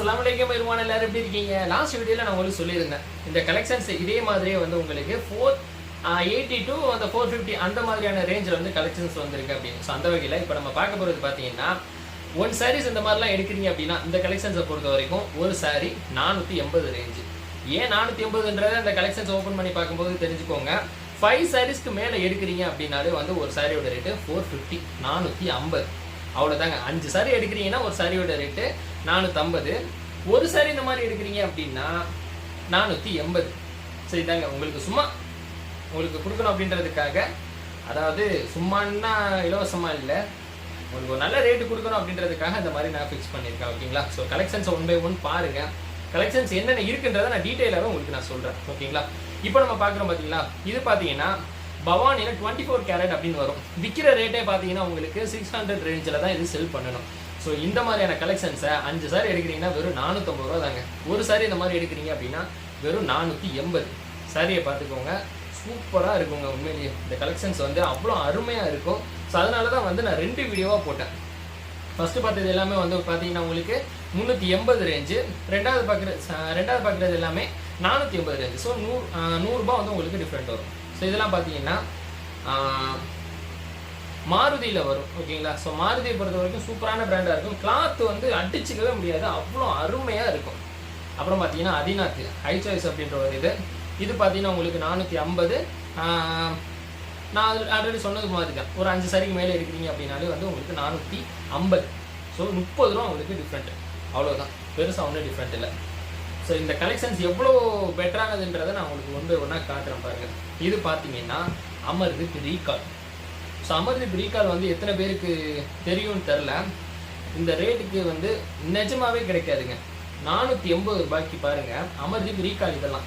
அஸ்ஸலாமு வலைக்கம் இருமான எல்லாரும் எப்படி இருக்கீங்க? லாஸ்ட் வீடியோவில் நான் உங்களுக்கு சொல்லியிருந்தேன். இந்த கலெக்ஷன்ஸ் இதே மாதிரியே வந்து உங்களுக்கு ஃபோர் எயிட்டி டு அந்த ஃபோர் ஃபிஃப்டி அந்த மாதிரியான ரேஞ்சில் வந்து கலெக்ஷன்ஸ் வந்திருக்கு அப்படின்னு. ஸோ அந்த வகையில் இப்போ நம்ம பார்க்க போகிறது பார்த்தீங்கன்னா ஒன் சாரீஸ் இந்த மாதிரிலாம் எடுக்கிறீங்க அப்படின்னா இந்த கலெக்ஷன்ஸை பொறுத்த வரைக்கும் ஒரு சாரீ நானூற்றி எண்பது ரேஞ்சு ஏன் நானூற்றி எண்பதுன்றதை அந்த கலெக்ஷன்ஸ் ஓப்பன் பண்ணி பார்க்கும்போது தெரிஞ்சுக்கோங்க. ஃபைவ் சாரீஸ்க்கு மேலே எடுக்கிறீங்க அப்படின்னாலே வந்து ஒரு சாரியோட ரேட்டு ஃபோர் ஃபிஃப்டி நானூற்றி ஐம்பது. அவ்வளோதாங்க அஞ்சு சாரி எடுக்கிறீங்கன்னா ஒரு சாரியோட ரேட்டு நானூற்றம்பது ஒரு சாரி இந்த மாதிரி எடுக்கிறீங்க அப்படின்னா நானூற்றி எண்பது. சரி தாங்க உங்களுக்கு சும்மா உங்களுக்கு கொடுக்கணும் அப்படின்றதுக்காக. அதாவது சும்மான்னா இலவசமாக இல்லை. உங்களுக்கு ஒரு நல்ல ரேட்டு கொடுக்கணும் அப்படின்றதுக்காக இந்த மாதிரி நான் ஃபிக்ஸ் பண்ணியிருக்கேன். ஓகேங்களா? So collections one by one பாருங்கள் கலெக்ஷன்ஸ் என்னென்ன இருக்குன்றதை நான் டீட்டெயிலாகவே உங்களுக்கு நான் சொல்கிறேன் ஓகேங்களா? இப்போ நம்ம பார்க்குறோம் பார்த்தீங்களா இது பார்த்தீங்கன்னா பவானியில் டுவெண்ட்டி ஃபோர் கேரட் அப்படின்னு வரும். விற்கிற ரேட்டே பார்த்தீங்கன்னா உங்களுக்கு சிக்ஸ் ஹண்ட்ரட் ரேஞ்சில் தான் இது செல் பண்ணணும். ஸோ இந்த மாதிரியான கலெக்ஷன்ஸை அஞ்சு சாரி எடுக்கிறீங்கன்னா வெறும் நானூற்றம்பது ரூபா தாங்க. ஒரு சாரி இந்த மாதிரி எடுக்கிறீங்க அப்படின்னா வெறும் நானூற்றி எண்பது. சாரியை பார்த்துக்கோங்க. சூப்பராக இருக்குங்க உண்மையிலேயே. இந்த கலெக்ஷன்ஸ் வந்து அவ்வளோ அருமையாக இருக்கும். ஸோ அதனால தான் வந்து நான் ரெண்டு வீடியோவாக போட்டேன். ஃபஸ்ட்டு பார்த்தது எல்லாமே வந்து பார்த்தீங்கன்னா உங்களுக்கு முந்நூற்றி எண்பது ரேஞ்சு ரெண்டாவது பார்க்குற ரெண்டாவது பார்க்குறது எல்லாமே நானூற்றி எண்பது ரேஞ்சு ஸோ நூறு நூறுரூபா வந்து உங்களுக்கு டிஃப்ரெண்ட் வரும். ஸோ இதெல்லாம் பார்த்தீங்கன்னா மாருதியில் வரும் ஓகேங்களா? ஸோ மாருதியை பொறுத்த வரைக்கும் சூப்பரான பிராண்டாக இருக்கும். கிளாத் வந்து அடிச்சுக்கவே முடியாது. அவ்வளோ அருமையாக இருக்கும். அப்புறம் பார்த்தீங்கன்னா அதிநாத் ஹை சாய்ஸ் அப்படின்ற ஒரு இது. இது பார்த்தீங்கன்னா உங்களுக்கு நானூற்றி ஐம்பது. நான் ஆல்ரெடி சொன்னது மாதிரி தான் ஒரு அஞ்சு சரிக்கு மேலே இருக்கிறீங்க அப்படின்னாலே வந்து உங்களுக்கு நானூற்றி ஐம்பது. ஸோ முப்பது ரூபா உங்களுக்கு டிஃப்ரெண்ட்டு அவ்வளோதான் பெருசாக ஒன்றும் டிஃப்ரெண்ட் இல்லை. ஸோ இந்த கலெக்ஷன்ஸ் எவ்வளோ பெட்டரானதுன்றதை நான் உங்களுக்கு ஒன்று ஒன்றா காட்டுறேன் பாருங்கள் இது பார்த்தீங்கன்னா Amardeep recall so Amardeep recall வந்து எத்தனை பேருக்கு தெரியும்னு தெரில இந்த ரேட்டுக்கு வந்து நிஜமாகவே கிடைக்காதுங்க. நானூற்றி எண்பது ரூபாய்க்கு பாருங்கள் அமர்திப் ரீகால் இதெல்லாம்.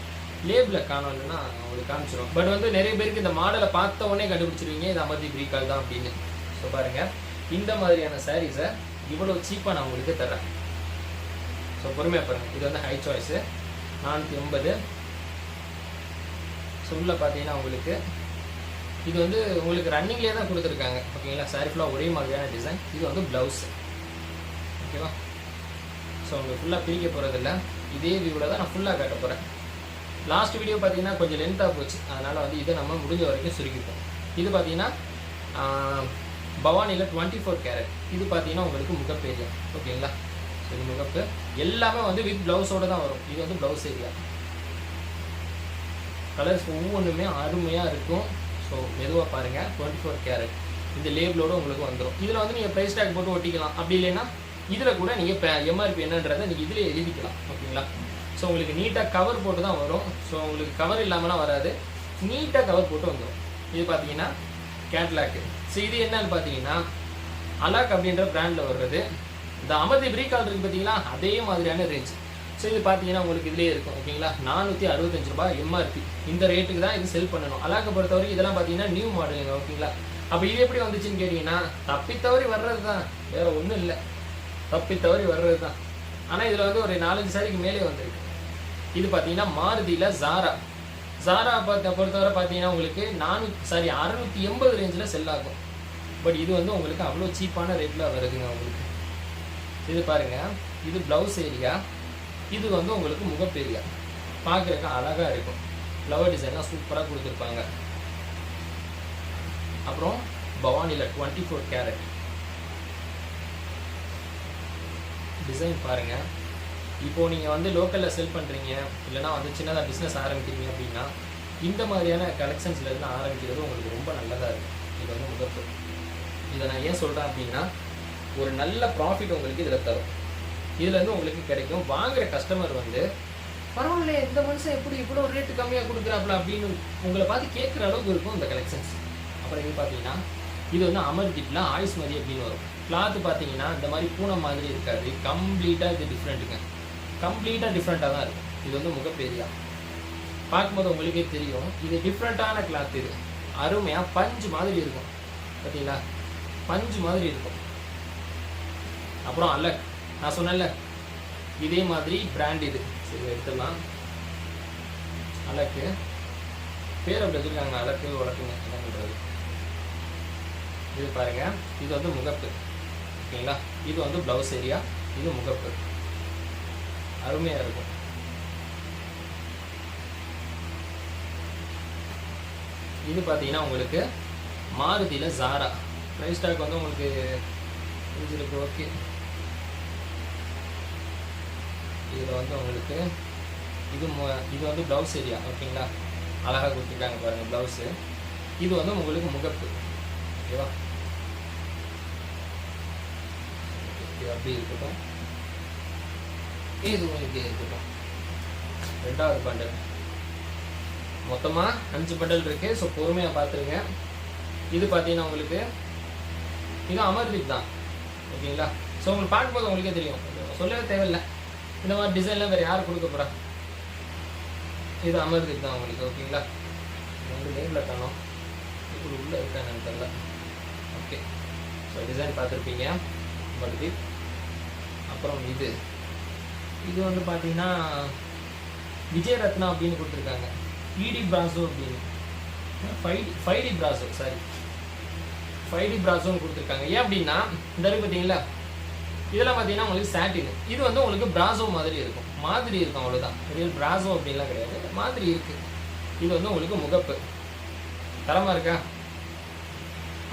லேபில் காணணும்னா உங்களுக்கு காமிச்சிடும் பட் வந்து நிறைய பேருக்கு இந்த மாடலை பார்த்த உடனே கண்டுபிடிச்சிருவீங்க இது அமர்தீப் ரீகால் தான் அப்படின்னு. ஸோ பாருங்கள் இந்த மாதிரியான சாரீஸை இவ்வளோ சீப்பாக நான் உங்களுக்கு தர்றேன். ஸோ பொறுமையாக பாருங்கள் இது வந்து ஹை சாய்ஸு நானூற்றி எண்பது. ஸோ உள்ளே பார்த்தீங்கன்னா உங்களுக்கு இது வந்து உங்களுக்கு ரன்னிங்லேயே தான் கொடுத்துருக்காங்க. ஓகேங்களா சாரி ஃபுல்லாக ஒரே மாதிரியான டிசைன் இது வந்து ப்ளவுஸு ஓகேவா ஸோ உங்களுக்கு ஃபுல்லாக பிரிக்க போகிறதில்ல இதே வியூவில் தான் நான் ஃபுல்லாக காட்ட போகிறேன் லாஸ்ட் வீடியோ பார்த்தீங்கன்னா கொஞ்சம் லென்த்தாக போச்சு. அதனால் வந்து இதை நம்ம முடிஞ்ச வரைக்கும் சுருக்கிப்போம். இது பார்த்தீங்கன்னா பவானியில் டுவெண்ட்டி ஃபோர் கேரட் இது பார்த்தீங்கன்னா உங்களுக்கு முகப்பு ஓகேங்களா இது முகப்பு எல்லாமே வந்து வித் ப்ளவுஸோடு தான் வரும். இது வந்து ப்ளவுஸ் ஏரியா கலர்ஸ் ஒவ்வொன்றுமே அருமையாக இருக்கும். ஸோ மெதுவாக பாருங்கள் டுவெண்ட்டி ஃபோர் கேரட் இந்த லேபிளோடு உங்களுக்கு வந்துடும் இதில் வந்து நீங்கள் ப்ரைஸ் டேக் போட்டு ஒட்டிக்கலாம். அப்படி இல்லைன்னா இதில் கூட நீங்கள் இப்போ எம்ஆர்பி என்னன்றதை நீங்கள் இதில் எழுதிக்கலாம். ஓகேங்களா? ஸோ உங்களுக்கு நீட்டாக கவர் போட்டு தான் வரும். ஸோ உங்களுக்கு கவர் இல்லாமலாம் வராது. நீட்டாக கவர் போட்டு வந்துடும் இது பார்த்தீங்கன்னா கேட்லாக்கு ஸோ இது என்னன்னு பார்த்தீங்கன்னா அலாக் அப்படின்ற பிராண்டில் வர்றது. இந்த அமர்தீப் ரீகால் இருக்குது பார்த்தீங்களா? அதே மாதிரியான ரேஞ்ச் ஸோ இது பார்த்தீங்கன்னா உங்களுக்கு இதுலேயே இருக்கும் ஓகேங்களா நானூற்றி அறுபத்தஞ்சு ரூபாய் எம்ஆர்பி இந்த ரேட்டுக்கு தான் இது செல் பண்ணணும். அழகை பொறுத்த வரைக்கும் இதெல்லாம் பார்த்தீங்கன்னா நியூ மாடலுங்க ஓகேங்களா அப்போ இது எப்படி வந்துச்சுன்னு கேட்டிங்கன்னா தப்பி தவறி வர்றது தான் வேறு ஒன்றும் இல்லை. தப்பி தவறி வர்றது தான் ஆனால் இதில் வந்து ஒரு நாலஞ்சு சாரிக்கு மேலே வந்திருக்கு. இது பார்த்தீங்கன்னா மாருதியில் ஜாரா ஜாரா பார்த்த பொறுத்தவரை பார்த்தீங்கன்னா உங்களுக்கு நானூற்றி சாரி அறநூற்றி எண்பது ரேஞ்சில் செல் ஆகும். பட் இது வந்து உங்களுக்கு அவ்வளோ சீப்பான ரேட்டில் வருதுங்க உங்களுக்கு. இது பாருங்க. இது ப்ளவுஸ் ஏரியா இது வந்து உங்களுக்கு முகப்பேரியா பார்க்குறக்கு அழகாக இருக்கும். ஃப்ளவர் டிசைன்லாம் சூப்பராக கொடுத்துருப்பாங்க. அப்புறம் பவானியில் டுவெண்ட்டி ஃபோர் கேரட் டிசைன் பாருங்கள் இப்போது நீங்கள் வந்து லோக்கலில் செல் பண்ணுறீங்க இல்லைனா வந்து சின்னதாக பிஸ்னஸ் ஆரம்பிக்கிறீங்க அப்படின்னா இந்த மாதிரியான கலெக்ஷன்ஸ்லேருந்து ஆரம்பிக்கிறது உங்களுக்கு ரொம்ப நல்லதாக இருக்கும். இது வந்து முகப்பு. இதை நான் ஏன் சொல்கிறேன் அப்படின்னா ஒரு நல்ல ப்ராஃபிட் உங்களுக்கு இதில் தரும். இதுலேருந்து உங்களுக்கு கிடைக்கும். வாங்குகிற கஸ்டமர் வந்து பரவாயில்ல இந்த மனுஷன் எப்படி இவ்வளோ ரேட்டு கம்மியாக கொடுக்குறாப்புல? அப்படின்னு உங்களை பார்த்து கேட்குற அளவுக்கு இருக்கும் இந்த கலெக்ஷன்ஸ் அப்புறம் எங்கே பார்த்தீங்கன்னா இது வந்து அமர் கிட்லாம் ஆயுஸ் மாதிரி அப்படின்னு வரும். கிளாத் பார்த்தீங்கன்னா இந்த மாதிரி பூனை மாதிரி இருக்காது. கம்ப்ளீட்டாக இது டிஃப்ரெண்ட்டுங்க கம்ப்ளீட்டாக டிஃப்ரெண்ட்டாக தான் இருக்கும். இது வந்து முகப்பேரியா பார்க்கும்போது உங்களுக்கே தெரியும். இது டிஃப்ரெண்ட்டான கிளாத் இது. அருமையாக பஞ்சு மாதிரி இருக்கும். பார்த்தீங்களா? பஞ்சு மாதிரி இருக்கும். அப்புறம் அலக் நான் சொன்னேன்ல இதே மாதிரி பிராண்ட் இது. சரி எடுத்துடலாம். அலக்கு பேர் அப்படி வச்சுருக்காங்க அலக்கு உலக்குங்க என்ன பண்ணுறது இது பாருங்க இது வந்து முகப்பு. ஓகேங்களா? இது வந்து ப்ளவுஸ் ஏரியா இது முகப்பு. அருமையாக இருக்கும். இது பார்த்தீங்கன்னா உங்களுக்கு மாருதியில் ஜாரா ப்ரைஸ் டாக் வந்து உங்களுக்கு ஓகே இதில் வந்து உங்களுக்கு இது இது வந்து ப்ளவுஸ் ஏரியா ஓகேங்களா அழகாக கொடுத்துருக்காங்க பாருங்கள் ப்ளவுஸு இது வந்து உங்களுக்கு முகப்பு. ஓகேவா? இது அப்படி இருக்கட்டும். இது உங்களுக்கு இருக்கட்டும். ரெண்டாவது பண்டல் மொத்தமாக அஞ்சு பண்டல் இருக்கு. ஸோ பொறுமையாக பார்த்துருங்க இது பார்த்தீங்கன்னா உங்களுக்கு இது அமர்தீப் தான். ஓகேங்களா? ஸோ உங்களுக்கு பார்க்கும்போது உங்களுக்கே தெரியும். சொல்லவே தேவையில்லை. இந்த மாதிரி டிசைன்லாம் வேறு யார் கொடுக்க போகிறா இது அமர்தீப் தான் உங்களுக்கு ஓகேங்களா இது வந்து நேரில் காணும் இப்படி உள்ளே இருக்கா தெரில ஓகே ஸோ டிசைன் பார்த்துருப்பீங்க. அமர்தீப் அப்புறம் இது. இது வந்து பார்த்தீங்கன்னா விஜயரத்னா அப்படின்னு கொடுத்துருக்காங்க. இடி பிராசோ அப்படின்னு. ஃபைவ் ஃபைவ் டி பிராசோ சாரி ஃபைவ் டி பிராசோன்னு கொடுத்துருக்காங்க. ஏன் அப்படின்னா இந்த பார்த்தீங்களா? இதெல்லாம் பார்த்தீங்கன்னா உங்களுக்கு சாட்டின் இது வந்து உங்களுக்கு பிராசோ மாதிரி இருக்கும். மாதிரி இருக்கும் அவ்வளோதான் ரியல் பிராசோ அப்படின்லாம் கிடையாது. மாதிரி இருக்குது இது வந்து உங்களுக்கு முகப்பு. தரமாக இருக்கா?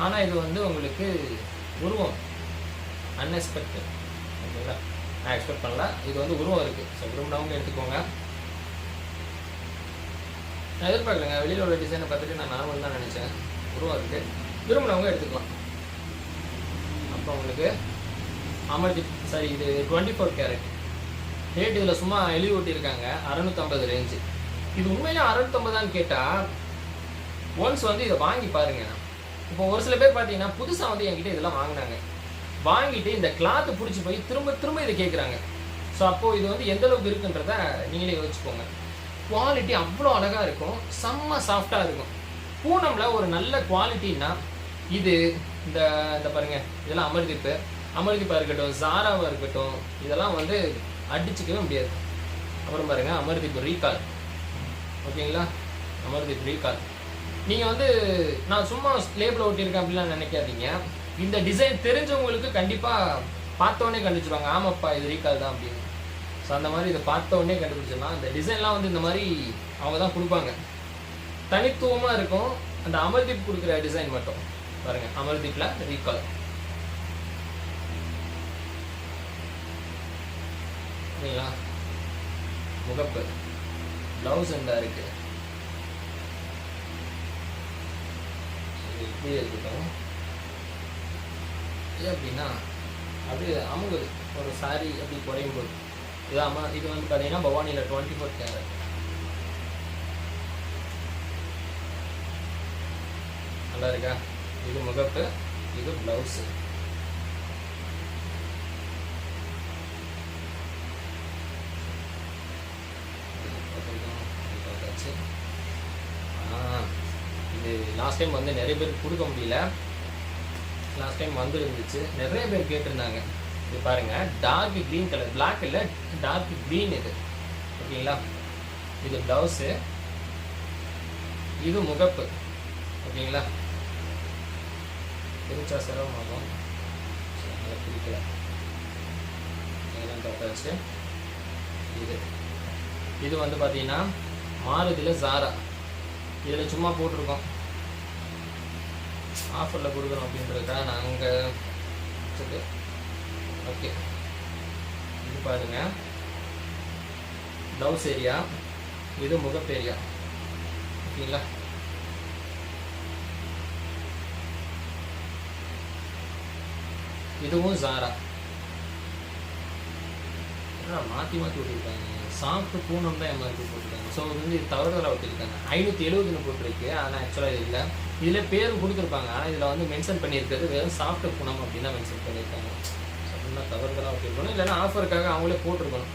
ஆனால் இது வந்து உங்களுக்கு உருவம். அன்எக்ஸ்பெக்டட் ஓகேங்களா? நான் எக்ஸ்பெக்ட் பண்ணல. இது வந்து உருவம் இருக்குது ஸோ விரும்பினவங்க எடுத்துக்கோங்க. நான் எதிர்பார்க்கலங்க. வெளியில் உள்ள டிசைனை பார்த்துட்டு நான் நார்மல் தான் நினச்சேன். உருவம் இருக்குது விரும்பினவங்க எடுத்துக்கலாம். அப்போ உங்களுக்கு ஐம்பத்தி சாரி இது டுவெண்ட்டி ஃபோர் கேரட் ரேட் இதில் சும்மா எழுதி ஓட்டியிருக்காங்க அறநூற்றம்பது ரேஞ்சு இது உண்மையிலே அறநூற்றம்பதான்னு கேட்டால் ஒன்ஸ் வந்து இதை வாங்கி பாருங்க. இப்போ ஒரு சில பேர் பார்த்தீங்கன்னா புதுசாக வந்து என்கிட்ட இதெல்லாம் வாங்கினாங்க. வாங்கிட்டு இந்த கிளாத்து பிடிச்சி போய் திரும்ப திரும்ப இதை கேட்குறாங்க ஸோ அப்போது இது வந்து எந்த அளவுக்கு இருக்குன்றத நீங்களே யோசிச்சுக்கோங்க. குவாலிட்டி அவ்வளோ அழகாக இருக்கும். செம்ம சாஃப்டாக இருக்கும். பூனமில் ஒரு நல்ல குவாலிட்டின்னா இது இந்த இந்த பாருங்கள் இதெல்லாம் அமர்ந்திருப்பு அமர்தீப்பாக இருக்கட்டும் சாராவாக இருக்கட்டும் இதெல்லாம் வந்து அடிச்சுக்கவே முடியாது. அப்புறம் பாருங்கள் அமர்தீப் ரீகால் ஓகேங்களா? அமர்தீப் ரீகால் நீங்கள் வந்து நான் சும்மா லேபிள் ஓட்டியிருக்கேன் அப்படிலாம் நினைக்காதீங்க. இந்த டிசைன் தெரிஞ்சவங்களுக்கு கண்டிப்பாக பார்த்தோன்னே கண்டுபிடிச்சிருவாங்க. ஆமாப்பா இது ரீகால் தான் அப்படின்னு. ஸோ அந்த மாதிரி இதை பார்த்த உடனே கண்டுபிடிச்சிடலாம். அந்த டிசைன்லாம் வந்து இந்த மாதிரி அவங்க தான் கொடுப்பாங்க. தனித்துவமாக இருக்கும். அந்த அமர்தீப் கொடுக்குற டிசைன் மட்டும். பாருங்கள் அமர்தீப்பில் ரீகால் சரிங்களா முகப்பு. ப்ளவுஸ் இந்த இருக்கு. இப்படியே இருக்கட்டும். ஏன் அப்படின்னா அப்படியே அமுகுது ஒரு சாரி அப்படி குறையும் போது. இது அம்மா இது வந்து பார்த்தீங்கன்னா பவானியில் டுவெண்ட்டி ஃபோர் கேரட் நல்லா இருக்கா? இது முகப்பு இது ப்ளவுஸு இது லாஸ்ட் டைம் வந்து நிறைய பேருக்கு கொடுக்க முடியல லாஸ்ட் டைம் வந்து இருந்துச்சு நிறைய பேர் கேட்டிருந்தாங்க இது பாருங்கள் டார்க் க்ரீன் கலர் பிளாக் இல்லை டார்க் க்ரீன் இது ஓகேங்களா இது ப்ளவுஸு இது முகப்பு ஓகேங்களா பிரிச்சா சிரமமாகும் ஆகும் பிடிக்கல பிரிக்கல பார்த்தாச்சு இது இது வந்து பார்த்தீங்கன்னா மாருதியில் ஜாரா இதில் சும்மா போட்டிருக்கோம். ஆஃபரில் கொடுக்குறோம் அப்படின்றதுக்காக நாங்கள் சரி ஓகே இது பாருங்க. ப்ளவுஸ் ஏரியா இது முகப்பேரியா ஓகேங்களா இதுவும் ஜாரா மாற்றி மாற்றி விட்டுருக்காங்க? சாப்பிட்டு பூனம் தான் எம்ஆர்பி போட்டிருக்காங்க. ஸோ வந்து தவறுதலாக விட்டுருக்காங்க ஐநூற்றி எழுபதுன்னு போட்டிருக்கு. ஆனால் ஆக்சுவலாக இது இல்லை. இதில் பேர் கொடுத்துருப்பாங்க. ஆனால் இதில் வந்து மென்ஷன் பண்ணியிருக்கிறது வெறும் சாப்பிட்ட பூனம் அப்படின்னு தான் மென்ஷன் பண்ணியிருக்காங்க. ஸோ அப்படின்னா தவறுதலாக விட்டுருக்கணும் இல்லைன்னா ஆஃபருக்காக அவங்களே போட்டிருக்கணும்.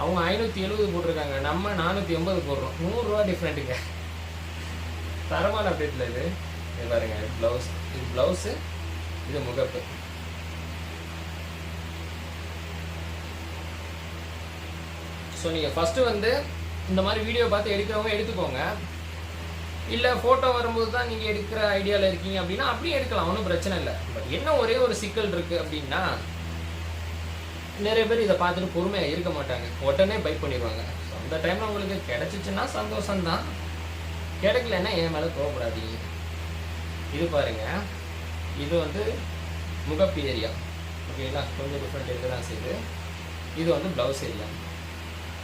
அவங்க ஐநூற்றி எழுபது போட்டிருக்காங்க. நம்ம நானூற்றி எண்பது போடுறோம். நூறுரூவா டிஃப்ரெண்ட்டுங்க தரமான அப்டேட்டில் இது. இது பாருங்க. ப்ளவுஸ் இது ப்ளவுஸு இது முகப்பு. ஸோ நீங்கள் ஃபஸ்ட்டு வந்து இந்த மாதிரி வீடியோ பார்த்து எடுக்கிறவங்க எடுத்துக்கோங்க. இல்லை ஃபோட்டோ வரும்போது தான் நீங்கள் எடுக்கிற ஐடியாவில் இருக்கீங்க அப்படின்னா அப்படியே எடுக்கலாம் ஒன்றும் பிரச்சனை இல்லை. பட் என்ன ஒரே ஒரு சிக்கல் இருக்குது அப்படின்னா நிறைய பேர் இதை பார்த்துட்டு பொறுமையாக இருக்க மாட்டாங்க. உடனே பை பண்ணிடுவாங்க. ஸோ அந்த டைமில் உங்களுக்கு கிடச்சிச்சின்னா சந்தோஷம்தான். கிடைக்கலன்னா என் மேலே கோவப்படாதீங்க. இது பாருங்க. இது வந்து முகப்பு ஏரியா ஓகேங்களா கொஞ்சம் டிஃப்ரெண்ட் இருக்க தான் செய்யுது. இது வந்து ப்ளவுஸ் ஏரியா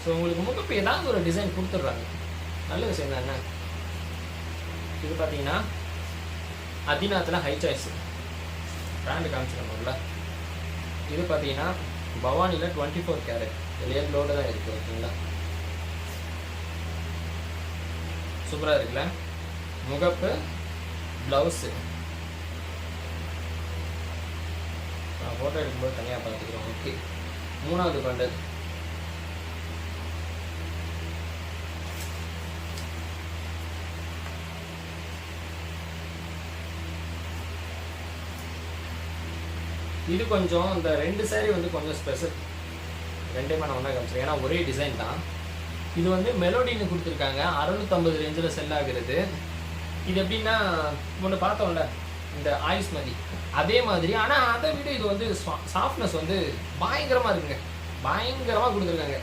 ஸோ உங்களுக்கு முகப்பு ஏதாவது ஒரு டிசைன் கொடுத்துட்றாங்க. நல்ல விஷயம் தானே? இது பார்த்தீங்கன்னா அதிநாத்தில் ஹை சாய்ஸ் பிராண்டு காமிச்சிருக்கோம்ல. இது பார்த்தீங்கன்னா பவானியில் டுவெண்ட்டி ஃபோர் கேரட் லேபிளோடு தான் இருக்குது ஓகேங்களா? சூப்பராக இருக்குல்ல? முகப்பு ப்ளவுஸு நான் ஃபோட்டோ எடுக்கும்போது தனியாக பார்த்துக்கிறோம் ஓகே. மூணாவது பண்டல் இது கொஞ்சம் இந்த ரெண்டு சேரீ வந்து கொஞ்சம் ஸ்பெஷல் ரெண்டையுமே நான் ஒன்றா காமிச்சிருக்கேன். ஏன்னா ஒரே டிசைன் தான். இது வந்து மெலோடின்னு கொடுத்துருக்காங்க. அறுநூத்தம்பது ரேஞ்சில் செல் ஆகுறது. இது எப்படின்னா ஒன்று பார்த்தோம்ல இந்த ஆயுஷ்மதி அதே மாதிரி ஆனால் அதை விட இது வந்து சாஃப்ட்னஸ் வந்து பயங்கரமாக இருக்குங்க. பயங்கரமாக கொடுத்துருக்காங்க.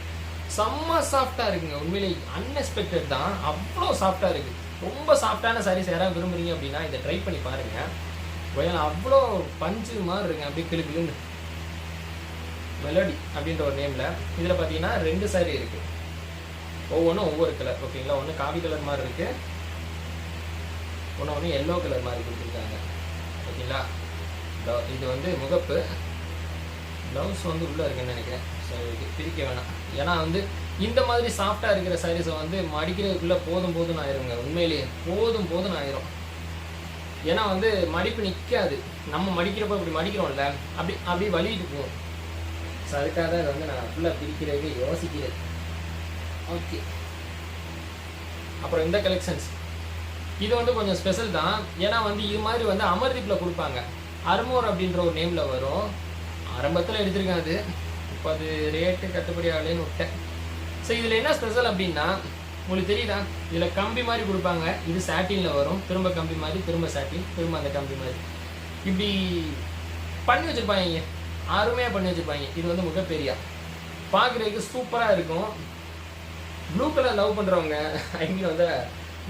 செம்ம சாஃப்டாக இருக்குங்க. உண்மையிலே அன்எக்ஸ்பெக்டட் தான். அவ்வளோ சாஃப்டாக இருக்குது ரொம்ப சாஃப்டான சாரீஸ் யாராவது விரும்புகிறீங்க அப்படின்னா இதை ட்ரை பண்ணி பாருங்கள் வயல் அவ்வளோ பஞ்சு மாதிரி இருக்குங்க அப்படியே கிளு கிளுன்னு. மெலடி அப்படின்ற ஒரு நேமில் இதில் பார்த்தீங்கன்னா ரெண்டு saree இருக்குது ஒவ்வொன்றும் ஒவ்வொரு கலர் ஓகேங்களா ஒன்று காவி கலர் மாதிரி இருக்குது ஒன்று ஒன்று எல்லோ கலர் மாதிரி கொடுத்துருக்காங்க. ஓகேங்களா இது வந்து முகப்பு. ப்ளவுஸ் வந்து உள்ளே இருக்குன்னு நினைக்கிறேன். ஸோ இது பிரிக்க வேணாம். ஏன்னா வந்து இந்த மாதிரி சாஃப்டாக இருக்கிற சாரீஸை வந்து மடிக்கிறதுக்குள்ளே போதும் போதும்னு ஆயிருங்க. உண்மையிலேயே போதும் போதும் ஆயிரும். ஏன்னா வந்து மடிப்பு நிற்காது நம்ம மடிக்கிறப்ப இப்படி மடிக்கிறோம்ல அப்படி அப்படி வலிட்டு போகும் ஸோ அதுக்காக தான் இதை வந்து நான் ஃபுல்லாக பிரிக்கிறதுக்கு யோசிக்கிறேன். ஓகே அப்புறம் இந்த கலெக்ஷன்ஸ் இது வந்து கொஞ்சம் ஸ்பெஷல் தான். ஏன்னா வந்து இது மாதிரி வந்து அமர்தீப்பில் கொடுப்பாங்க. அர்மோர் அப்படின்ற ஒரு நேமில் வரும். ஆரம்பத்தில் எடுத்திருக்கேன் அது. இப்போ அது ரேட்டு கட்டுப்படி ஆகலைன்னு விட்டேன். ஸோ இதில் என்ன ஸ்பெஷல் அப்படின்னா உங்களுக்கு தெரியுதா? இதில் கம்பி மாதிரி கொடுப்பாங்க. இது சாட்டினில் வரும். திரும்ப கம்பி மாதிரி திரும்ப சாட்டின் திரும்ப அந்த கம்பி மாதிரி. இப்படி பண்ணி வச்சுருப்பாங்க. அருமையாக பண்ணி வச்சுருப்பாங்க. இது வந்து மிகப்பெரியா. பார்க்குறதுக்கு சூப்பராக இருக்கும். ப்ளூ கலர் லவ் பண்ணுறவங்க ஐ மீன் வந்து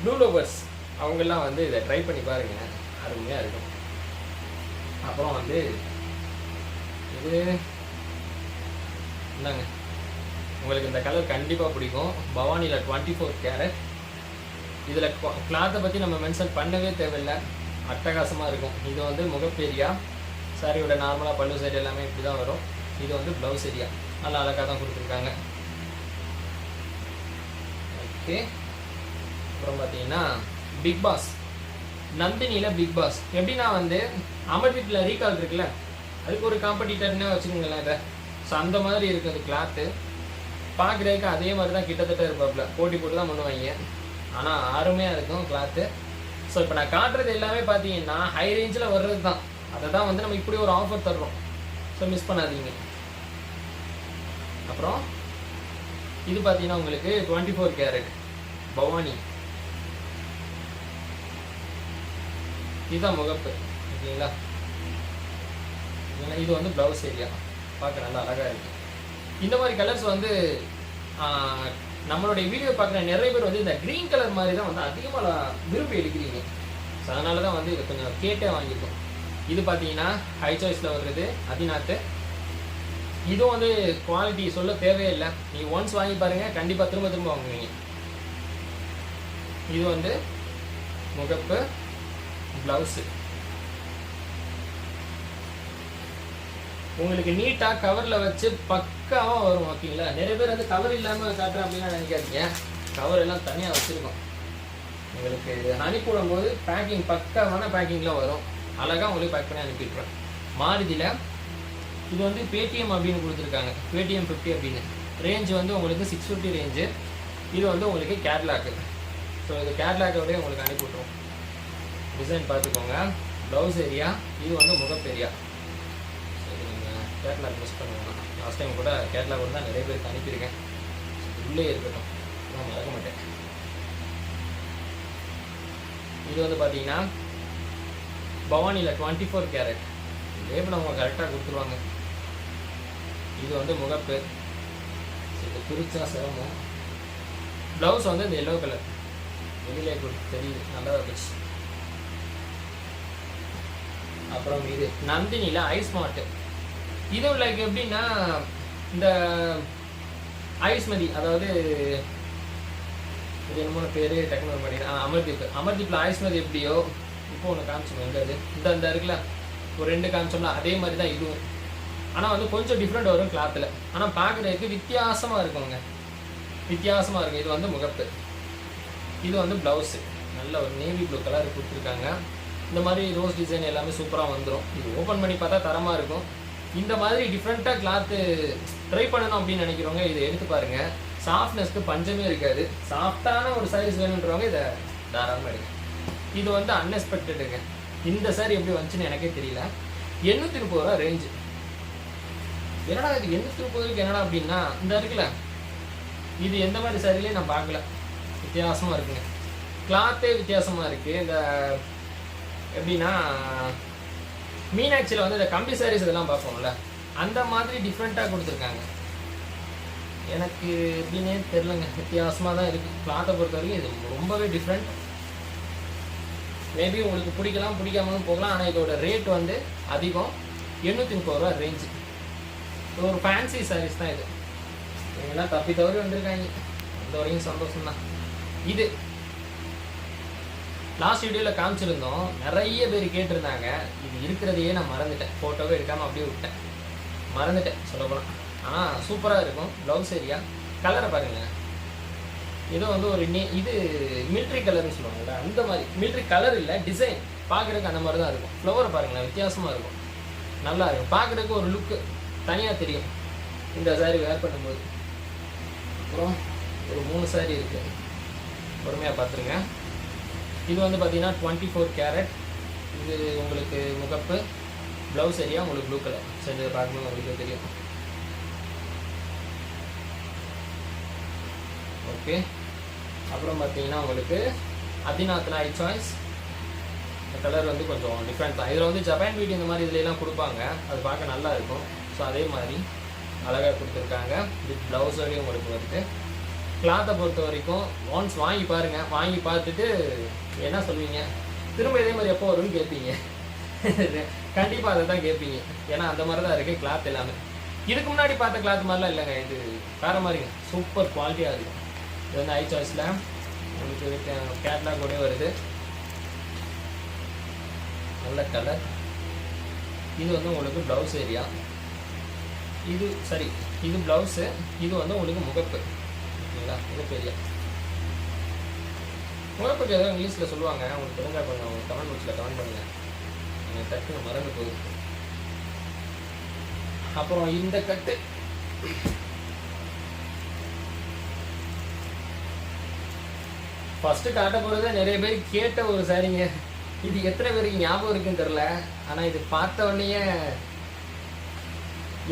ப்ளூ லவர்ஸ் அவங்கெல்லாம் வந்து இதை ட்ரை பண்ணி பாருங்க. அருமையாக இருக்கும். அப்புறம் வந்து இது என்னங்க உங்களுக்கு இந்த கலர் கண்டிப்பாக பிடிக்கும். பவானியில் டுவெண்ட்டி ஃபோர் கேரட் இதில் கிளாத்தை பற்றி நம்ம மென்ஷன் பண்ணவே தேவையில்லை. அட்டகாசமாக இருக்கும். இது வந்து முகப்பேரியா. சாரியோட நார்மலாக பல்லு சைடு எல்லாமே இப்படி தான் வரும். இது வந்து ப்ளவுஸ் ஏரியா நல்லா அழகாக தான் கொடுத்துருக்காங்க. ஓகே அப்புறம் பார்த்தீங்கன்னா பிக் பாஸ் நந்தினியில் பிக் பாஸ் எப்படின்னா வந்து அமர்தீப்பில் ரீகால் இருக்குல்ல? அதுக்கு ஒரு காம்படிட்டர்னே வச்சுக்கோங்களேன் இதை. ஸோ அந்த மாதிரி இருக்குது கிளாத்து பார்க்குறதுக்கு அதே மாதிரி தான் கிட்டத்தட்ட இருப்பாப்புல. போட்டி போட்டு தான் பண்ணுவாங்க. ஆனால் அருமையாக இருக்கும் கிளாத்து ஸோ இப்போ நான் காட்டுறது எல்லாமே பார்த்தீங்கன்னா ஹை ரேஞ்சில் வர்றது தான் அதை தான் வந்து நம்ம இப்படி ஒரு ஆஃபர் தர்றோம். ஸோ மிஸ் பண்ணாதீங்க. அப்புறம் இது பார்த்தீங்கன்னா உங்களுக்கு டுவெண்ட்டி ஃபோர் கேரட் பவானி. இதுதான் முகப்பு ஓகேங்களா இது வந்து ப்ளவுஸ் ஏரியா பார்க்க நல்லா அழகாக இருக்கு. இந்த மாதிரி கலர்ஸ் வந்து நம்மளுடைய வீடியோ பார்க்குற நிறைய பேர் வந்து இந்த க்ரீன் கலர் மாதிரி தான் வந்து அதிகமாக விரும்பி எடுக்கிறீங்க. ஸோ அதனால தான் வந்து இதை கொஞ்சம் கேட்டே வாங்கியிருக்கோம். இது பார்த்தீங்கன்னா ஹை சாய்ஸில் வர்றது அதிநாத்து. இதுவும் வந்து குவாலிட்டி சொல்ல தேவையே இல்லை நீங்கள் ஒன்ஸ் வாங்கி பாருங்கள் கண்டிப்பாக திரும்ப திரும்ப வாங்குவீங்க. இது வந்து முகப்பு ப்ளவுஸு உங்களுக்கு நீட்டாக கவரில் வச்சு பக்காவாக வரும் ஓகேங்களா நிறைய பேர் வந்து கவர் இல்லாமல் காட்டுறேன் அப்படின்னு நினைக்காதீங்க. கவர் எல்லாம் தனியாக வச்சுருக்கோம். உங்களுக்கு அனுப்பிவிடும் போது பேக்கிங் பக்காவான பேக்கிங்கில் வரும். அழகாக உங்களுக்கு பேக் பண்ணி அனுப்பிடுறேன். மாருதியில் இது வந்து பேடிஎம் அப்படின்னு கொடுத்துருக்காங்க. பேடிஎம் ஃபிஃப்டி அப்படின்னு. ரேஞ்ச் வந்து உங்களுக்கு சிக்ஸ் ஃபிஃப்டி ரேஞ்சு இது வந்து உங்களுக்கு கேட்லாக்கு ஸோ இது கேட்லாக்கோடய உங்களுக்கு அனுப்பி விட்ருவோம் டிசைன் பார்த்துக்கோங்க. ப்ளவுஸ் ஏரியா இது வந்து முகப்பேரியா. கேட்லாக் மிஸ் பண்ணுவேன் லாஸ்ட் டைம் கூட கேட்லாக் கூட தான் நிறைய பேருக்கு அனுப்பியிருக்கேன். உள்ளே இருக்கட்டும். நான் மறக்க மாட்டேன். இது வந்து பார்த்தீங்கன்னா பவானியில் டுவெண்ட்டி ஃபோர் கேரட் லேபிள் அவங்க கரெக்டாக கொடுத்துருவாங்க. இது வந்து முகப்பு. இது பிரிச்சா சிரமம். ப்ளவுஸ் வந்து இந்த எல்லோ கலர் வெளியிலே கொடுத்து தெரியுது. நல்லா இருந்துச்சு அப்புறம் இது நந்தினியில் ஐஸ் மாட்டு இதுவும் லைக் எப்படின்னா இந்த ஆயுஷ்மதி அதாவது இது என்னமோ பேர் டக்குனு ஒரு அமர்தீப். அமர்தீப்பில் ஆயுஷ்மதி எப்படியோ இப்போ ஒன்று காமிச்சோம் எங்க அது இந்த அந்த இருக்குல்ல ஒரு ரெண்டு காமிச்சோம்னா அதே மாதிரி தான் இதுவும். ஆனால் வந்து கொஞ்சம் டிஃப்ரெண்ட் வரும் கிளாத்தில் ஆனால் பார்க்குறதுக்கு வித்தியாசமாக இருக்குங்க. வித்தியாசமாக இருக்கும். இது வந்து முகப்பு. இது வந்து ப்ளவுஸு நல்ல ஒரு நேவி ப்ளூ கலர் கொடுத்துருக்காங்க. இந்த மாதிரி ரோஸ் டிசைன் எல்லாமே சூப்பராக வந்துடும் இது ஓப்பன் பண்ணி பார்த்தா தரமாக இருக்கும். இந்த மாதிரி டிஃப்ரெண்ட்டாக கிளாத்து ட்ரை பண்ணணும் அப்படின்னு நினைக்கிறவங்க இதை எடுத்து பாருங்க. சாஃப்ட்னஸ்க்கு பஞ்சமே இருக்காது. சாஃப்டான ஒரு சாரீஸ் வேணுன்றவங்க இதை தாராளமாக எடுங்க இது வந்து அன்எக்ஸ்பெக்டடுங்க இந்த சாரி எப்படி வந்துச்சுன்னு எனக்கே தெரியல. எண்ணூற்றி முப்பது ரூபா ரேஞ்சு என்னடா இது எண்ணூற்றி முப்பதுக்கு என்னடா அப்படின்னா இந்த இருக்குல்ல இது எந்த மாதிரி சாரிலையும் நான் பார்க்கல. வித்தியாசமாக இருக்குங்க. கிளாத்தே வித்தியாசமாக இருக்குது இந்த எப்படின்னா மீனாட்சியில் வந்து இந்த கம்பி சாரீஸ் இதெல்லாம் பார்ப்போம்ல அந்த மாதிரி டிஃப்ரெண்ட்டாக கொடுத்துருக்காங்க. எனக்கு எப்படின்னே தெரிலங்க வித்தியாசமாக தான் இருக்குது கிளாத்தை பொறுத்த வரைக்கும் இது ரொம்பவே டிஃப்ரெண்ட் மேபி உங்களுக்கு பிடிக்கலாம் பிடிக்காமலும் போகலாம். ஆனால் இதோட ரேட் வந்து அதிகம். எண்ணூற்றி முப்பது ரூபா ரேஞ்சு இது ஒரு ஃபேன்சி சாரீஸ் தான் இது. எல்லாம் தப்பி தவறி வந்திருக்காங்க. இந்த வரையும் சந்தோஷம் தான் இது லாஸ்ட் வீடியோவில் காமிச்சிருந்தோம். நிறைய பேர் கேட்டிருந்தாங்க. இது இருக்கிறதையே நான் மறந்துட்டேன். ஃபோட்டோவே எடுக்காமல் அப்படியே விட்டேன். மறந்துட்டேன் சொல்லப்போனால் ஆனால் சூப்பராக இருக்கும். ப்ளவுஸ் ஏரியா கலரை பாருங்களேன் ஏதோ வந்து ஒரு நே இது மில்ட்ரி கலர்னு சொல்லுவாங்கல்ல அந்த மாதிரி. மில்ட்ரி கலர் இல்லை டிசைன் பார்க்குறதுக்கு அந்த மாதிரி தான் இருக்கும். ஃப்ளவர் பாருங்களேன் வித்தியாசமாக இருக்கும். நல்லா இருக்கும். பார்க்குறதுக்கு ஒரு லுக்கு தனியாக தெரியும். இந்த saree வேர் பண்ணும்போது. அப்புறம் ஒரு மூணு சாரி இருக்குது பொறுமையாக பார்த்துருங்க. இது வந்து பார்த்தீங்கன்னா டுவெண்ட்டி ஃபோர் கேரட் இது உங்களுக்கு முகப்பு ப்ளவுஸ் ஏரியா உங்களுக்கு ப்ளூ கலர் சரி இதை பார்க்கும்போது உங்களுக்கு தெரியும். ஓகே அப்புறம் பார்த்தீங்கன்னா உங்களுக்கு அதிநாத்னா ஐ சாய்ஸ் இந்த கலர் வந்து கொஞ்சம் டிஃப்ரெண்ட் தான். இதில் வந்து ஜப்பான் பீட் இந்த மாதிரி இதுலலாம் கொடுப்பாங்க. அது பார்க்க நல்லா இருக்கும். ஸோ அதே மாதிரி அழகாக கொடுத்துருக்காங்க. வித் ப்ளவுஸோடையும் உங்களுக்கு வருது கிளாத்தை பொறுத்த வரைக்கும் ஒன்ஸ் வாங்கி பாருங்க. வாங்கி பார்த்துட்டு என்ன சொல்லுவீங்க திரும்ப இதே மாதிரி எப்போ வரும்னு கேட்பீங்க. கண்டிப்பாக அதை தான் கேட்பீங்க. ஏன்னா அந்த மாதிரி தான் இருக்குது கிளாத் எல்லாமே. இதுக்கு முன்னாடி பார்த்த கிளாத் மாதிரிலாம் இல்லைங்க. இது வேற மாதிரிங்க. சூப்பர் குவாலிட்டியாக இருக்கும். இது வந்து ஐ சாய்ஸில் உங்களுக்கு கேட்லாக் கூட வருது. நல்ல கலர் இது வந்து உங்களுக்கு ப்ளவுஸ் ஏரியா இது சரி இது ப்ளவுஸு இது வந்து உங்களுக்கு முகப்பு. ஓகேங்களா மிகப்பெரிய ஏரியா முகப்புக்கு ஏதாவது இங்கிலீஷில் சொல்லுவாங்க. உங்களுக்கு தெரிஞ்சா கொஞ்சம் கமெண்ட் பாக்ஸில் கமெண்ட் பண்ணுங்கள் எனக்கு டக்குன்னு மறந்து போகுது. அப்புறம் இந்த கட்டு. ஃபஸ்ட்டு காட்ட போகிறத நிறைய பேர் கேட்ட ஒரு சாரிங்க. இது எத்தனை பேருக்கு ஞாபகம் இருக்குன்னு தெரில ஆனால் இது பார்த்த உடனேயே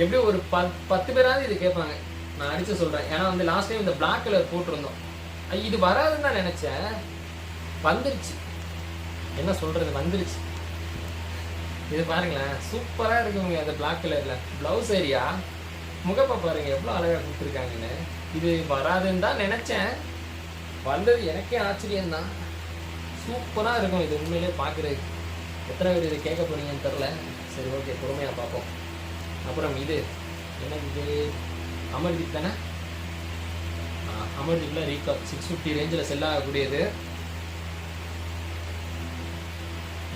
எப்படி ஒரு பத் பத்து பேராவது இது கேட்பாங்க. நான் அடிச்சு சொல்கிறேன் ஏன்னா வந்து லாஸ்ட் டைம் இந்த பிளாக் கலர் போட்டிருந்தோம். இது வராதுன்னு தான் நினச்சேன். வந்துருச்சு. என்ன சொல்கிறது வந்துருச்சு. இது பாருங்களேன் சூப்பராக இருக்குங்க அந்த பிளாக் கலரில் ப்ளவுஸ் ஏரியா முகப்பை பாருங்கள் எவ்வளோ அழகாக கொடுத்துருக்காங்கன்னு. இது வராதுன்னு தான் நினச்சேன். வந்தது எனக்கே ஆச்சரியம்தான் சூப்பராக இருக்கும் இது உண்மையிலே பார்க்குறதுக்கு எத்தனை பேர் இது கேட்க போறீங்கன்னு தெரில சரி ஓகே பொறுமையாக பார்ப்போம். அப்புறம் இது. எனக்கு இது? அமர்தீப் தானே ஆ, அமர்தீப்ல சிக்ஸ் ஃபிஃப்டி ரேஞ்சில் செல் ஆகக்கூடியது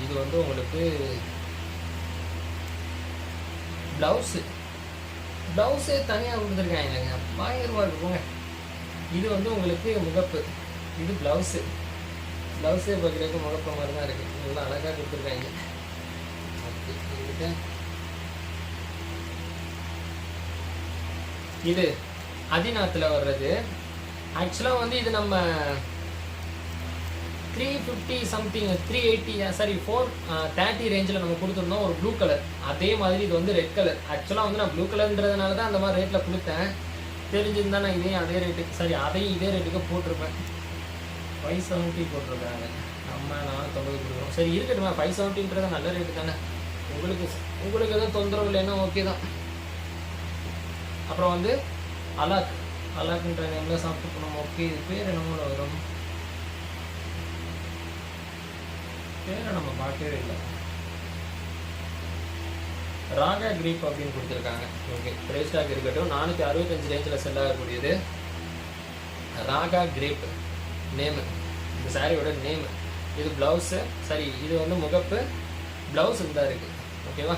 இது வந்து உங்களுக்கு ப்ளவுஸு ப்ளவுஸே தனியாக கொடுத்துருக்காங்க இல்லைங்க. பயங்கரமாக இருக்குங்க. இது வந்து உங்களுக்கு முகப்பு. இது ப்ளவுஸு ப்ளவுஸே பார்க்குறதுக்கு முகப்பு மாதிரி தான் இருக்குது நல்லா அழகாக கொடுத்துருக்காங்க. ஓகே இது அதிநாத்தில் வர்றது. ஆக்சுவலாக வந்து இது நம்ம three fifty something three eighty sorry four thirty ரேஞ்சில் நம்ம கொடுத்துருந்தோம் ஒரு ப்ளூ கலர் அதே மாதிரி இது வந்து ரெட் கலர் ஆக்சுவலாக வந்து நான் ப்ளூ கலர்ன்றதுனால தான் அந்த மாதிரி ரேட்டில் கொடுத்தேன். தெரிஞ்சிருந்தா நான் இதையும் அதே ரேட்டுக்கு சரி அதையும் இதே ரேட்டுக்கு போட்டிருப்பேன். ஃபைவ் செவன்ட்டி போட்டிருக்காங்க. நம்ம நானூற்றம்பது கொடுக்குறோம். சரி இருக்கட்டுமா ஃபைவ் செவன்ட்டின்றது நல்ல ரேட்டு தானே. உங்களுக்கு உங்களுக்கு எதுவும் தொந்தரவு இல்லைன்னா ஓகே தான். அப்புறம் வந்து அலாக். அலாக்ன்ற நேமில் சாப்பிட்டு போனோம். ஓகே இது பேர் என்னமோ வரும். பேரை நம்ம பார்க்கவே இல்லை. ராகா கிரீப் அப்படின்னு கொடுத்துருக்காங்க. ஓகே ப்ரைஸ் டாக் இருக்கட்டும். நானூற்றி அறுபத்தஞ்சு ரேஞ்சில் செல் ஆகக்கூடியது. Raga crepe name. இந்த சாரியோட நேமு. இது ப்ளவுஸு சரி இது வந்து முகப்பு. ப்ளவுஸ் தான் இருக்கு. ஓகேவா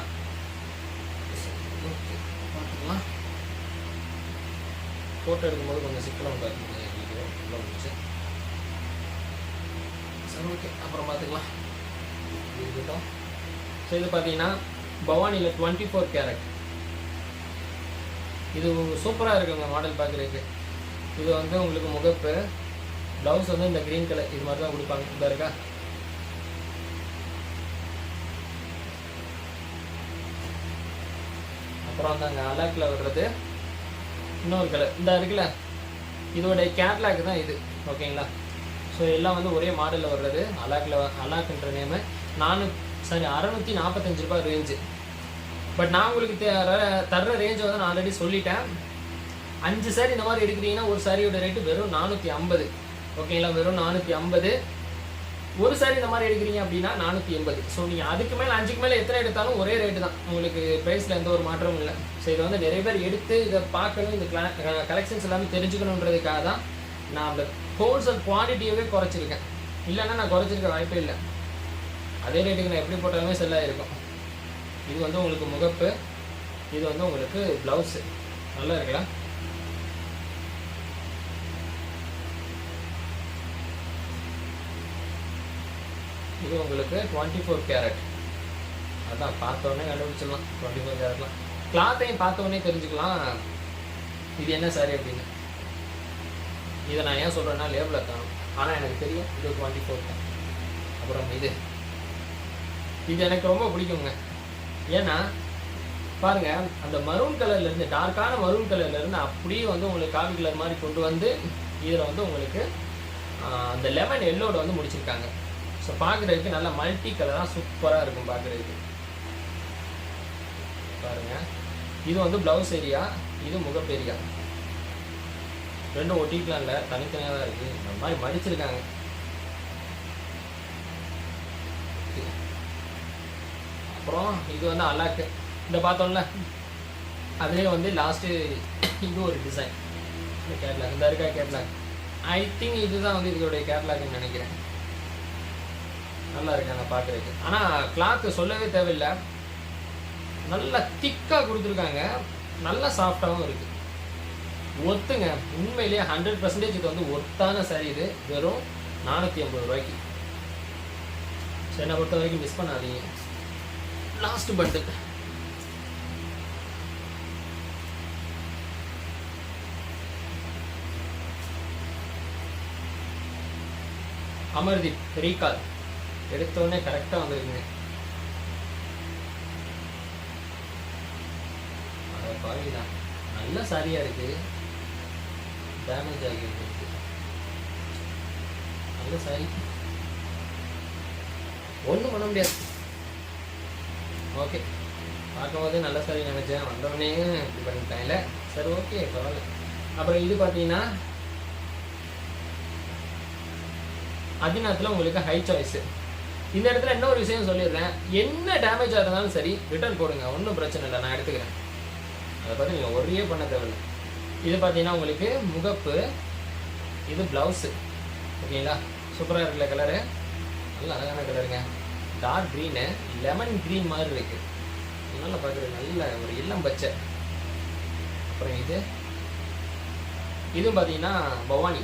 ஓகே பார்த்துக்கலாம் ஃபோட்டோ எடுக்கும்போது கொஞ்சம் சிக்கனம் பார்த்துக்கோங்க வீடியோ. சரி ஓகே அப்புறம் பார்த்துக்கலாம். இருக்கட்டும் ஸோ இது பார்த்தீங்கன்னா பவானியில் டுவெண்ட்டி ஃபோர் கேரட் இது சூப்பராக இருக்குங்க மாடல் பார்க்குறதுக்கு. இது வந்து உங்களுக்கு முகப்பு ப்ளவுஸ் வந்து இந்த க்ரீன் கலர் இது மாதிரி தான் கொடுப்பாங்க. இந்த இருக்கா? அப்புறம் வந்து அங்கே அலாக்கில் வர்றது இன்னொரு கலர் இந்த இருக்குல்ல இதோடைய கேட்லாக் தான் இது ஓகேங்களா? ஸோ எல்லாம் வந்து ஒரே மாடலில் வர்றது அலாக்கில் அலாக்ன்ற நேமு நானூ சாரி அறநூற்றி நாற்பத்தஞ்சு ரூபாய் ரேஞ்சு பட் நான் உங்களுக்கு தர- தர்ற ரேஞ்சை வந்து நான் ஆல்ரெடி சொல்லிட்டேன். அஞ்சு சாரி இந்த மாதிரி எடுக்கிறீங்கன்னா ஒரு சாரியோட ரேட்டு வெறும் நானூற்றி ஐம்பது. ஓகேங்களா? வெறும் நானூற்றி ஐம்பது. ஒரு சாரி இந்த மாதிரி எடுக்கிறீங்க அப்படின்னா நானூற்றி எண்பது. ஸோ நீங்கள் அதுக்கு மேலே அஞ்சுக்கு மேலே எத்தனை எடுத்தாலும் ஒரே ரேட்டு தான். உங்களுக்கு ப்ரைஸில் எந்த ஒரு மாற்றமும் இல்லை. ஸோ இதை வந்து நிறைய பேர் எடுத்து இதை பார்க்கணும் இந்த கலெக்ஷன்ஸ் எல்லாமே தெரிஞ்சுக்கணுன்றதுக்காக தான் நான் அந்த ஹோல்சேல் குவான்டிட்டியவே குறைச்சிருக்கேன். இல்லைன்னா நான் குறைச்சிருக்க வாய்ப்பே இல்லை. அதே ரேட்டுக்கு நான் எப்படி போட்டாலுமே செல்லாக இருக்கும் இது வந்து உங்களுக்கு முகப்பு இது வந்து உங்களுக்கு ப்ளவுஸு நல்லா இருக்குல்ல இது உங்களுக்கு டுவெண்ட்டி ஃபோர் கேரட் அதான் பார்த்தோன்னே கண்டுபிடிச்சிடலாம். டுவெண்ட்டி ஃபோர் கேரட்லாம் கிளாத்தையும் பார்த்தோன்னே தெரிஞ்சுக்கலாம். இது என்ன சாரி அப்படின்னு. இதை நான் ஏன் சொல்கிறேன்னா லேபிளில் காணும் ஆனால் எனக்கு தெரியும் இது டுவெண்ட்டி ஃபோர் தான். அப்புறம் இது. இது எனக்கு ரொம்ப பிடிக்குங்க. ஏன்னா பாருங்க அந்த மரூன் கலர்லேருந்து டார்க்கான மரூன் கலர்லேருந்து அப்படியே வந்து உங்களுக்கு காவி கலர் மாதிரி கொண்டு வந்து இதில் வந்து உங்களுக்கு அந்த லெமன் எல்லோட வந்து முடிச்சிருக்காங்க. ஸோ பார்க்குறதுக்கு நல்ல மல்டி கலராக சூப்பராக இருக்கும் பார்க்குறதுக்கு பாருங்க. இது வந்து ப்ளவுஸ் ஏரியா இது முகப்பேரியா ரெண்டும் ஒட்டிக்கலாம் இல்லை தனித்தனியாக தான் இருக்குது இந்த மாதிரி மடிச்சிருக்காங்க. அப்புறம் இது வந்து அலாக்கு. இந்த பார்த்தோம்ல அதுலேயே வந்து லாஸ்ட்டு இது ஒரு டிசைன் இந்த கேட்லாக் இந்த இருக்கா கேட்லாக் ஐ திங்க் இதுதான் வந்து இதோடைய கேட்லாக்னு நினைக்கிறேன். நல்லா இருக்கு அந்த பார்க்குறதுக்கு ஆனால் கிளாத்து சொல்லவே தேவையில்லை. நல்லா திக்காக கொடுத்துருக்காங்க. நல்லா சாஃப்டாகவும் இருக்குது ஒத்துங்க. உண்மையிலேயே ஹண்ட்ரட் பர்சன்டேஜ் இது வந்து ஒத்தான சரி இது. வெறும் நானூற்றி ஐம்பது ரூபாய்க்கு. ஸோ என்னை பொறுத்த வரைக்கும் மிஸ் பண்ணாதீங்க. லாஸ்ட் பண்டில் அமர்தீப் ரீகால் எடுத்தோடனே கரெக்டாக வந்துருக்குங்க பாவிதான் நல்ல சாரியா இருக்கு. டேமேஜ் ஆகியிருக்கு நல்ல சாரி ஒன்றும் பண்ண முடியாது. ஓகே பார்க்கும்போது நல்ல சாரி நினச்சேன். வந்தவொடனே இப்படி பண்ணிட்டாங்கல்ல சரி ஓகே பரவாயில்ல. அப்புறம் இது பார்த்தீங்கன்னா அதிநாத்தில் உங்களுக்கு ஹை சாய்ஸு இந்த இடத்துல என்ன ஒரு விஷயம் சொல்லிடுறேன். என்ன டேமேஜ் இருந்தாலும் சரி ரிட்டர்ன் போடுங்க. ஒன்றும் பிரச்சனை இல்லை. நான் எடுத்துக்கிறேன். அதை பார்த்து நீங்கள் ஒரே பண்ண தேவையில்லை. இது பார்த்தீங்கன்னா உங்களுக்கு முகப்பு இது ப்ளவுஸு ஓகேங்களா? சூப்பராக இருக்குல்ல கலரு நல்ல அழகான கலருங்க டார்க் க்ரீனு லெமன் க்ரீன் மாதிரி இருக்குது நல்லா பார்க்குறது நல்ல ஒரு இளம் பச்சை. அப்புறம் இது. இதுவும் பார்த்தீங்கன்னா பவானி.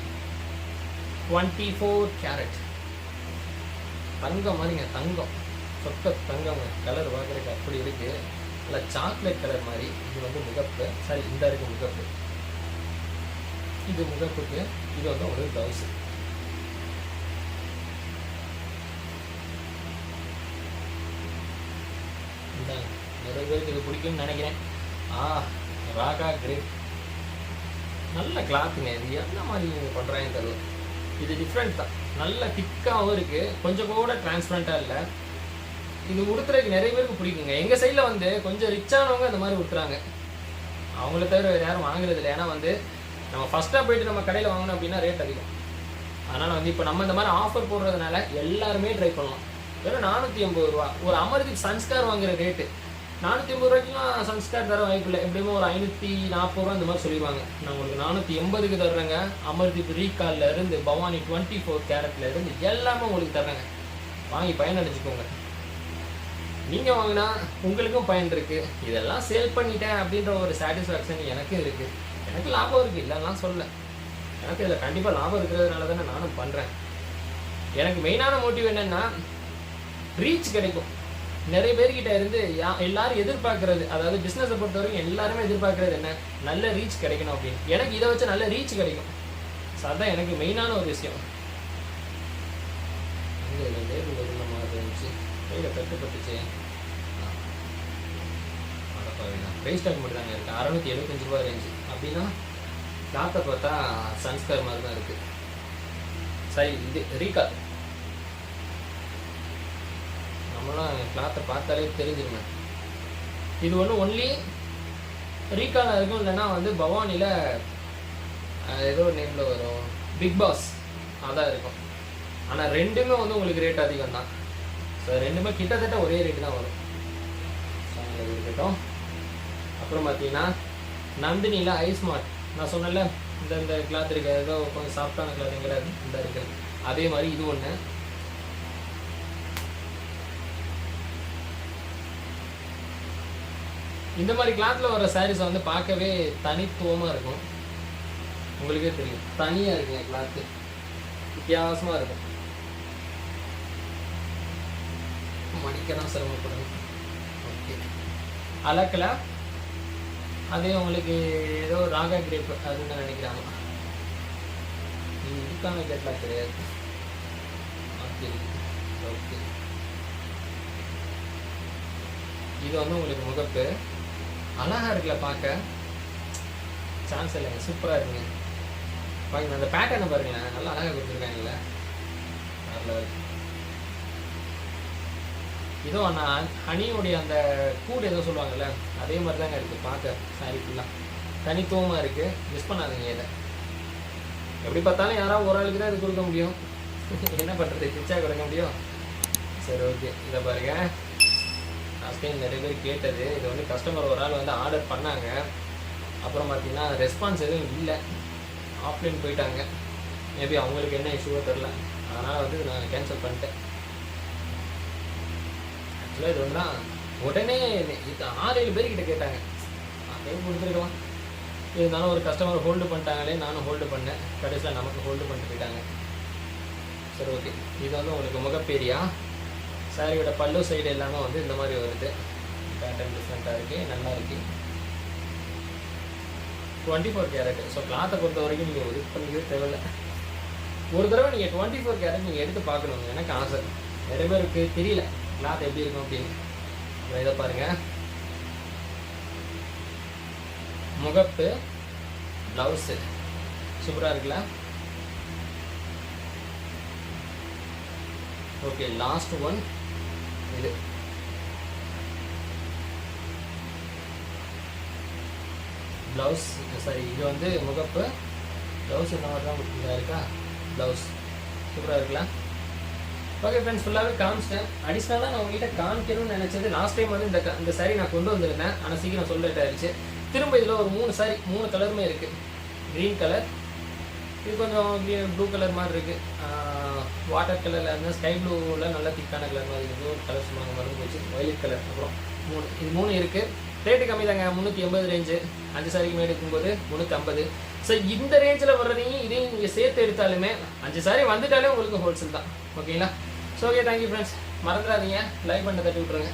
டுவெண்ட்டி ஃபோர் கேரட் தங்கம் மாதிரிங்க தங்கம். சொக்க தங்கங்க கலர் பார்க்குறதுக்கு அப்படி இருக்கு. நல்லா சாக்லேட் கலர் மாதிரி. இது வந்து முகப்பு. சாரி இந்த இருக்கு முகப்பு. இது முகப்புக்கு இது வந்து ஒரு ப்ளவுஸு இந்தாங்க. நிறைய பேருக்கு இது பிடிக்கும்னு நினைக்கிறேன். ஆ ராகா கிரேட் நல்ல கிளாத்துங்க இது. என்ன மாதிரி நீங்கள் பண்ணுறாங்க தெரியல. இது டிஃப்ரெண்ட் தான். நல்ல திக்காகவும் இருக்குது கொஞ்சம் கூட டிரான்ஸ்பரண்ட்டாக இல்லை. இது உடுத்துறதுக்கு நிறைய பேருக்கு பிடிக்குங்க. எங்கள் சைடில் வந்து கொஞ்சம் ரிச்சானவங்க அந்த மாதிரி உடுத்துறாங்க. அவங்கள தவிர வேறு யாரும் வாங்குறது இல்லை. ஏன்னா வந்து நம்ம ஃபஸ்ட்டாக போயிட்டு நம்ம கடையில் வாங்கணும் அப்படின்னா ரேட் அதிகம். அதனால் வந்து இப்போ நம்ம இந்த மாதிரி ஆஃபர் போடுறதுனால எல்லாருமே ட்ரை பண்ணலாம். வெறும் நானூற்றி எண்பது ரூபா. ஒரு அமர்தீப் சன்ஸ்கார் வாங்குற ரேட்டு நானூற்றி ஐம்பது ரூபாய்க்குலாம் சன்ஸ்கார் தர வாய்ப்பு இல்லை. எப்படியுமே ஒரு ஐநூற்றி நாற்பது ரூபா இந்த மாதிரி சொல்லிடுவாங்க. நான் உங்களுக்கு நானூற்றி எண்பதுக்கு தர்றேங்க. அமர்தீப் ரீகால்ல இருந்து பவானி டுவெண்ட்டி ஃபோர் கேரட்ல இருந்து எல்லாமே உங்களுக்கு தர்றேங்க. வாங்கி பயனடைஞ்சுக்கோங்க. நீங்கள் வாங்கினா உங்களுக்கும் பயன் இருக்குது இதெல்லாம் சேல் பண்ணிட்டேன் அப்படின்ற ஒரு சாட்டிஸ்ஃபேக்ஷன் எனக்கும் இருக்குது எனக்கு லாபம் இருக்குது இல்லைலாம் சொல்ல. எனக்கு இதில் கண்டிப்பாக லாபம் இருக்கிறதுனால தானே நானும் பண்ணுறேன் எனக்கு மெயினான மோட்டிவ் என்னென்னா ரீச் கிடைக்கும். நிறைய பேர்கிட்ட இருந்து யா- எல்லாரும் எதிர்பார்க்கறது அதாவது பிஸ்னஸை பொறுத்த வரைக்கும் எல்லாருமே எதிர்பார்க்கறது என்ன? நல்ல ரீச் கிடைக்கணும் அப்படின்னு. எனக்கு இதை வச்சு நல்ல ரீச் கிடைக்கும். ஸோ அதான் எனக்கு மெயினான ஒரு விஷயம். இங்கே லேபிள் எதுல மாதிரி இருந்துச்சு கையில் கட்டுப்பட்டுச்சு ப்ரைஸ் டேக் மட்டும் தாங்க இருக்குது அறநூற்றி எழுபத்தஞ்சு ரூபா ரேஞ்சு அப்படின்னா கிளாத்தை பார்த்தா சன்ஸ்கர் மாதிரி தான் இருக்குது சரி இது ரீகால் ஆனால் கிளாத்தை பார்த்தாலே தெரிஞ்சிருங்க இது ஒன்று ஒன்லி ரீகாலாக இருக்கும் இல்லைன்னா வந்து பவானியில் ஏதோ நேமில் வரும். பிக் பாஸ் அதான் இருக்கும். ஆனால் ரெண்டுமே வந்து உங்களுக்கு ரேட் அதிகம் தான் ஸோ ரெண்டுமே கிட்டத்தட்ட ஒரே ரேட்டு தான் வரும். இருக்கட்டும். அப்புறம் பார்த்தீங்கன்னா நந்தினியில் ஐஸ்மார்ட் நான் சொன்னேன்ல இந்த இந்த கிளாத் இருக்கு ஏதோ கொஞ்சம் சாஃப்டான எங்களை இந்த இருக்குது. அதே மாதிரி இது ஒன்று இந்த மாதிரி கிளாத்தில் வர சாரீஸ் வந்து பார்க்கவே தனித்துவமாக இருக்கும். உங்களுக்கே தெரியும். தனியாக இருக்குங்க கிளாத்து வித்தியாசமாக இருக்கும். மடிக்க தான் சிரமப்படும் ஓகே அலக்கல. அதே உங்களுக்கு ஏதோ ராகா கிரேப் அதுன்னு நினைக்கிறாங்க? இதுக்கான கேட்லாம் கிடையாது. ஓகே ஓகே இது வந்து உங்களுக்கு முகப்பு. அழகாக இருக்குல்ல பார்க்க சான்ஸ் இல்லைங்க சூப்பராக இருக்குங்க. பாருங்க அந்த பேட்டர்னை பாருங்களேன் நல்லா அழகாக கொடுத்துருக்காங்கல்ல. நல்லா இதோ நான் ஹனியோடைய அந்த கூடு ஏதோ சொல்லுவாங்கல்ல அதே மாதிரி தாங்க இருக்குது பார்க்க சாரி ஃபுல்லாக தனித்துவமாக இருக்குது மிஸ் பண்ணாதீங்க இதை. எப்படி பார்த்தாலும் யாராவது ஒரு ஆளுக்கு தான் இது கொடுக்க முடியும். என்ன பண்ணுறது பிச்சா கொடுக்க முடியும். சரி ஓகே இதை பாருங்கள் லாஸ்ட் டைம் நிறைய பேர் கேட்டது. இது வந்து கஸ்டமர் ஒரு ஆள் வந்து ஆர்டர் பண்ணாங்க. அப்புறம் பார்த்தீங்கன்னா ரெஸ்பான்ஸ் எதுவும் இல்லை. ஆஃப்லைன் போயிட்டாங்க. மேபி அவங்களுக்கு என்ன இஷ்யூவோ தெரில அதனால் வந்து நான் கேன்சல் பண்ணிட்டேன். ஆக்சுவலாக இது வந்து உடனே இது ஆறு ஏழு பேர்கிட்ட கேட்டாங்க. அதையும் கொடுத்துருக்கலாம். இருந்தாலும் ஒரு கஸ்டமர் ஹோல்டு பண்ணிட்டாங்களே நானும் ஹோல்டு பண்ணேன். கடைசியில் நமக்கு ஹோல்டு பண்ணிட்டு போயிட்டாங்க. சரி ஓகே இது வந்து உங்களுக்கு முகப்பேரியா? சாரியோட பல்லு சைடு எல்லாமே வந்து இந்த மாதிரி வருது. பேட்டர்ன் டிஃப்ரெண்ட்டாக இருக்குது நல்லா இருக்கு. டுவெண்ட்டி ஃபோர் கேரட் ஸோ கிளாத்தை பொறுத்த வரைக்கும் நீங்கள் இது பண்ணிக்கவே தேவையில்ல. ஒரு தடவை நீங்கள் டுவெண்ட்டி ஃபோர் கேரட் நீங்கள் எடுத்து பார்க்கணுங்க எனக்கு ஆசை. நிறைய பேருக்கு தெரியல. கிளாத் எப்படி இருக்கும் அப்படின்னு. இதை பாருங்கள் முகப்பு ப்ளவுஸு சூப்பராக இருக்குல்ல? ஓகே லாஸ்ட் ஒன் இது. ப்ளவுஸ் சாரி இது வந்து முகப்பு. ப்ளவுஸ் இந்த மாதிரி தான் இதாக இருக்கா ப்ளவுஸ் சூப்பராக இருக்கலாம் ஓகே ஃப்ரெண்ட்ஸ் ஃபுல்லாகவே காமிச்சிட்டேன். அடிஷ்னலாக நான் உங்ககிட்ட காமிக்கணும்னு நினச்சது லாஸ்ட் டைம் வந்து இந்த இந்த சாரி நான் கொண்டு வந்திருந்தேன். ஆனால் சீக்கிரம் சொல்ல ஆயிடுச்சு. திரும்ப இதில் ஒரு மூணு சாரி மூணு கலருமே இருக்குது க்ரீன் கலர் இது கொஞ்சம் ப்ளூ கலர் மாதிரி இருக்குது வாட்டர் கலரில் இருந்தால் ஸ்கை ப்ளூவில் நல்ல திக்கான கலர் மாதிரி இருக்குது ஒரு கலர் சொன்னாங்க மருந்து போச்சு. வயலட் கலர் அப்புறம் மூணு. இது மூணு இருக்குது ரேட்டு கம்மி தாங்க முந்நூற்றி எண்பது ரேஞ்சு அஞ்சு சாரிக்கு மேலே எடுக்கும்போது முந்நூற்றி ஐம்பது. ஸோ இந்த ரேஞ்சில் வர்றதையும் இதையும் நீங்கள் சேர்த்து எடுத்தாலுமே அஞ்சு சாரி வந்துட்டாலே உங்களுக்கு ஹோல்சேல் தான். ஓகேங்களா so okay thank you friends மறந்துடாதீங்க. லைக் பண்ண தட்டி விட்ருங்க